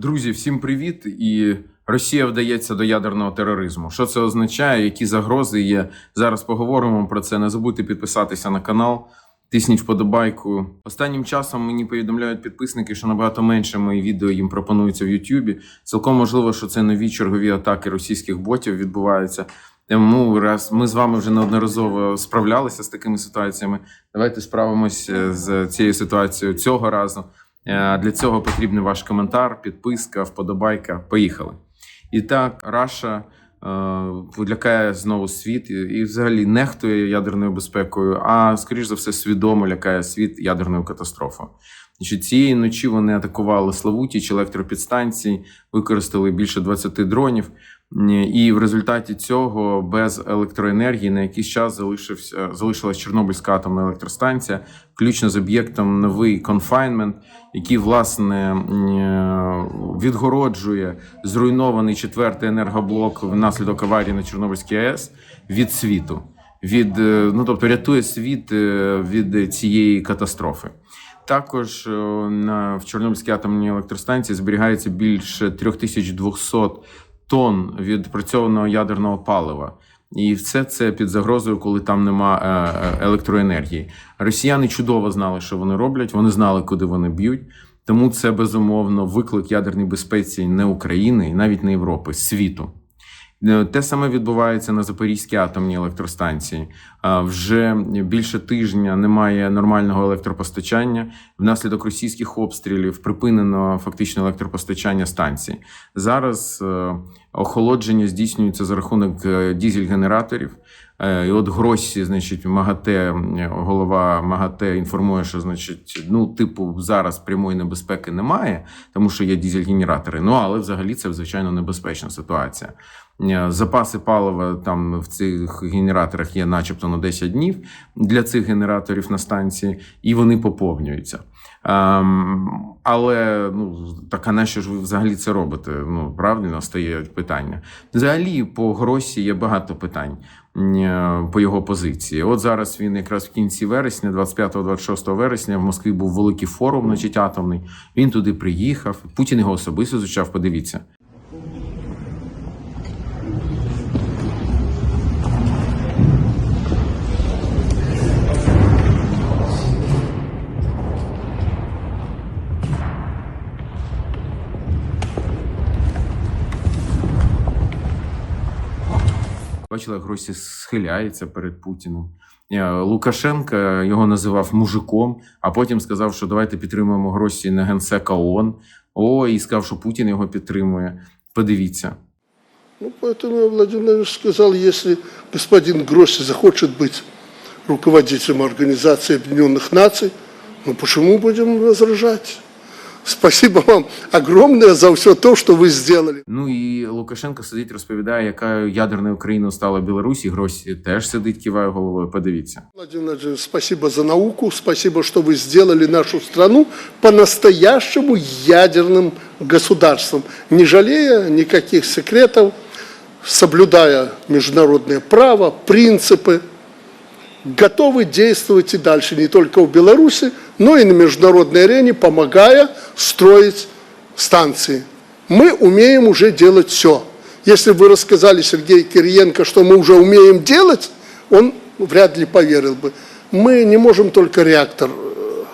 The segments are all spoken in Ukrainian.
Друзі, всім привіт! І Росія вдається до ядерного тероризму. Що це означає? Які загрози є? Зараз поговоримо про це. Не забудьте підписатися на канал. Тисніть вподобайку. Останнім часом мені повідомляють підписники, що набагато менше мої відео їм пропонуються в Ютубі. Цілком можливо, що це нові чергові атаки російських ботів відбуваються. Тому раз ми з вами вже неодноразово справлялися з такими ситуаціями. Давайте справимося з цією ситуацією цього разу. Е, Для цього потрібен ваш коментар, підписка, вподобайка. Поїхали. І так, Раша е, лякає знову світ і, взагалі нехтує ядерною безпекою, а скоріш за все свідомо лякає світ ядерною катастрофою. Значить, цієї ночі вони атакували Славутіч електропідстанції, використали більше 20 дронів. І в результаті цього без електроенергії на якийсь час залишився залишилась Чорнобильська атомна електростанція, включно з об'єктом новий конфайнмент, який власне е, відгороджує зруйнований четвертий енергоблок внаслідок аварії на Чорнобильській АЕС від світу. Від е, ну тобто рятує світ е, від цієї катастрофи. Також в Чорнобильській атомній електростанції зберігається більше 3200 тонн відпрацьованого ядерного палива. І все це під загрозою, коли там нема е, е, електроенергії. Росіяни чудово знали, що вони роблять. Вони знали, куди вони б'ють. Тому це безумовно виклик ядерній безпеці не України і навіть не Європи, світу. Е, Те саме відбувається на Запорізькій атомній електростанції. Вже більше тижня немає нормального електропостачання. Внаслідок російських обстрілів припинено фактично електропостачання станції. Зараз е, охолодження здійснюється за рахунок е, дізель-генераторів. Е, І от Гросі, значить, МАГАТЕ, голова МАГАТЕ інформує, що значить, ну, типу, зараз прямої небезпеки немає, тому що є дізель-генератори. Ну але взагалі це звичайно небезпечна ситуація. Е, Запаси палива там в цих генераторах є, начебто, на 10 днів для цих генераторів на станції, і вони поповнюються. Ем, але ну так на що ж ви взагалі це робите? Ну правильно стає питання. Взагалі, по Гросі є багато питань е, по його позиції. От зараз він якраз в кінці вересня, 25-26 вересня, в Москві був великий форум, значить, атомний. Він туди приїхав. Путін його особисто зустрічав. Подивіться. Бачила, як Гросі схиляється перед Путіним. Е, Лукашенко його називав мужиком, а потім сказав, що давайте підтримуємо Гросі на генсека ООН. О, і сказав, що Путін його підтримує. Подивіться. Ну, поэтому я Владимир Владимирович сказал, если господин Гросси захочет быть руководителем Организации Объединенных Наций, ну почему будем возражать? Спасибо вам огромное за все то, что вы сделали. Ну і Лукашенко сидить, розповідає, яка ядерною країною стала Білорусь, і Гросі теж сидить, киває головою. Подивіться. Владимир Владимирович, спасибо за науку, спасибо, что вы сделали нашу страну по-настоящему ядерным государством, не жалея никаких секретов, соблюдая международное право, принципы, готовы действовать и дальше, не только в Беларуси, Но и на международной арене, помогая строить станции. Мы умеем уже делать все. Если бы вы рассказали Сергею Кириенко, что мы уже умеем делать, он вряд ли поверил бы. Мы не можем только реактор э,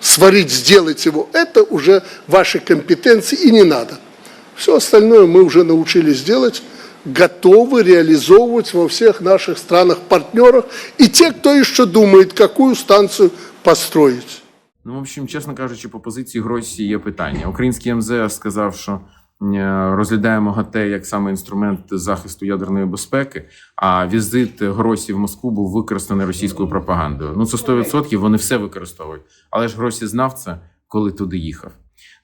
сварить, сделать его. Это уже ваши компетенции и не надо. Все остальное мы уже научились делать, готовы реализовывать во всех наших странах-партнерах. И те, кто еще думает, какую станцию построить. Ну, в общем, чесно кажучи, по позиції Гросі є питання. Український МЗС сказав, що е, розглядаємо ГАТЕ як саме інструмент захисту ядерної безпеки. А візит Гросі в Москву був використаний російською пропагандою. Ну це 100%, вони все використовують. Але ж Гросі знав це, коли туди їхав.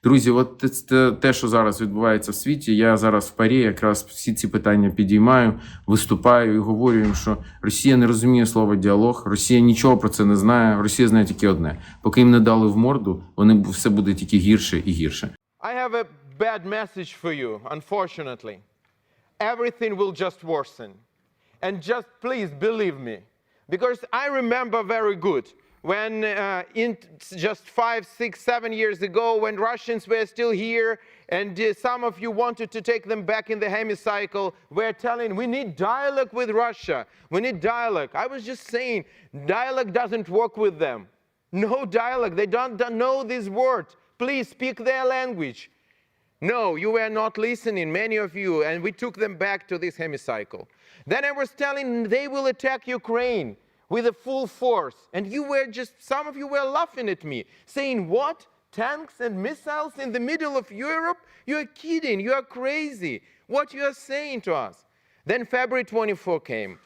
Друзі, от те, те, що зараз відбувається в світі, я зараз в парі якраз всі ці питання підіймаю, виступаю і говорю їм, що Росія не розуміє слово діалог, Росія нічого про це не знає. Росія знає тільки одне: поки їм не дали в морду, вони все буде тільки гірше і гірше. I have a bad message for you, unfortunately. Everything will just worsen. And just please believe me. Because I remember very good when uh, in just five, six, seven years ago, when Russians were still here, and uh, some of you wanted to take them back in the hemicycle, we're telling we need dialogue with Russia. We need dialogue. I was just saying, dialogue doesn't work with them. No dialogue. They don't, don't know this word. Please speak their language. No, you were not listening, many of you, and we took them back to this hemicycle. Then I was telling they will attack Ukraine with a full force. And you were just, some of you were laughing at me, saying, What? Tanks and missiles in the middle of Europe? You're kidding, you are crazy. What you are saying to us? Then February 24 came.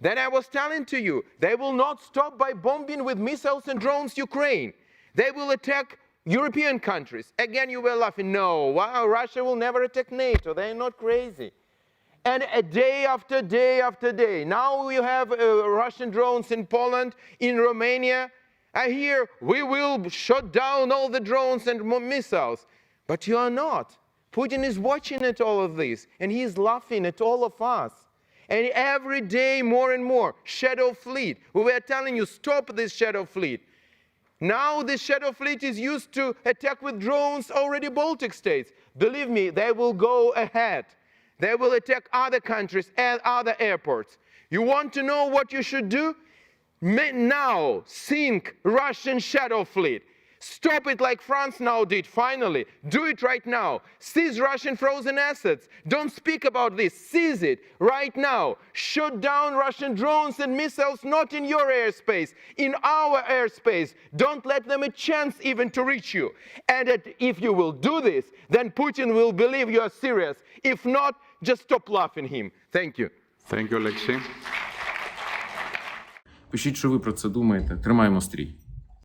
Then I was telling to you, they will not stop by bombing with missiles and drones Ukraine. They will attack European countries. Again, you were laughing. No, wow, Russia will never attack NATO. They're not crazy. And day after day after day. Now we have uh, Russian drones in Poland, in Romania. I hear we will shut down all the drones and missiles. But you are not. Putin is watching at all of this, and he is laughing at all of us. And every day, more and more, shadow fleet. We were telling you, stop this shadow fleet. Now the shadow fleet is used to attack with drones already Baltic states. Believe me, they will go ahead. They will attack other countries and other airports. You want to know what you should do? Now sink Russian shadow fleet. Stop it like France now did, finally. Do it right now. Seize Russian frozen assets. Don't speak about this. Seize it right now. Shut down Russian drones and missiles not in your airspace, in our airspace. Don't let them a chance even to reach you. And if you will do this, then Putin will believe you are serious. If not, just stop laughing him. Thank you. Thank you, Alexei. Пишіть, що ви про це думаєте. Тримаємо стрій.